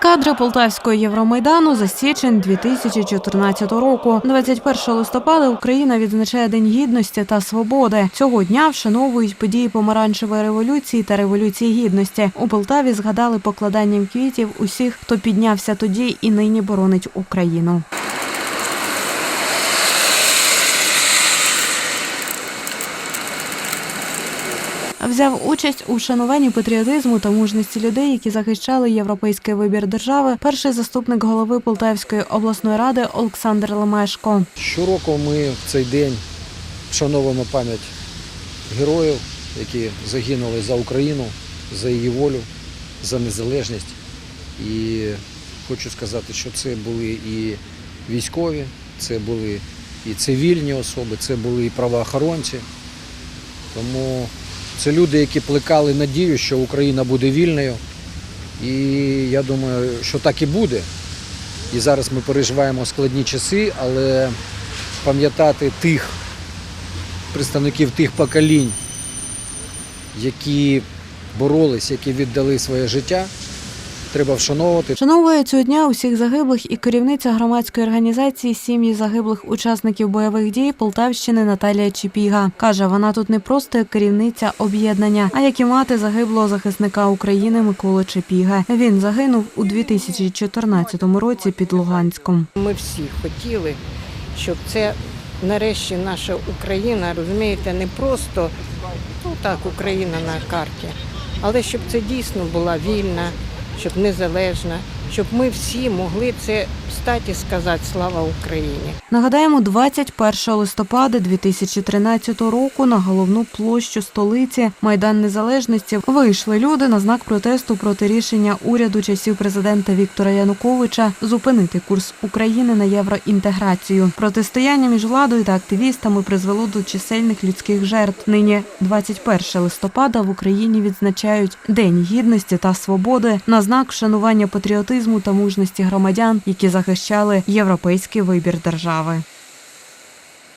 кадри полтавського Євромайдану за січень 2014 року. 21 листопада Україна відзначає День гідності та свободи. Цього дня вшановують події помаранчевої революції та революції гідності. У Полтаві згадали покладанням квітів усіх, хто піднявся тоді і нині боронить Україну. Взяв участь у вшануванні патріотизму та мужності людей, які захищали європейський вибір держави. Перший заступник голови Полтавської обласної ради Олександр Лемешко. Щороку ми в цей день вшановуємо пам'ять героїв, які загинули за Україну, за її волю, за незалежність. І хочу сказати, що це були і військові, це були і цивільні особи, це були і правоохоронці. Тому це люди, які плекали надію, що Україна буде вільною. І я думаю, що так і буде. І зараз ми переживаємо складні часи, але пам'ятати тих представників тих поколінь, які боролись, які віддали своє життя, треба вшановувати. Вшановує цього дня усіх загиблих і керівниця громадської організації сім'ї загиблих учасників бойових дій Полтавщини Наталія Чіпіга. Каже, вона тут не просто як керівниця об'єднання, а як і мати загиблого захисника України Миколи Чепіга. Він загинув у 2014 році під Луганськом. Ми всі хотіли, щоб це нарешті наша Україна, розумієте, не просто ну так, Україна на карті, але щоб це дійсно була вільна, щоб незалежна, щоб ми всі могли це встати і сказати Слава Україні. Нагадаємо, 21 листопада 2013 року на головну площу столиці Майдан Незалежності вийшли люди на знак протесту проти рішення уряду часів президента Віктора Януковича зупинити курс України на євроінтеграцію. Протистояння між владою та активістами призвело до чисельних людських жертв. Нині 21 листопада в Україні відзначають День гідності та свободи на знак вшанування патріотизму та мужності громадян, які захищали європейський вибір держави.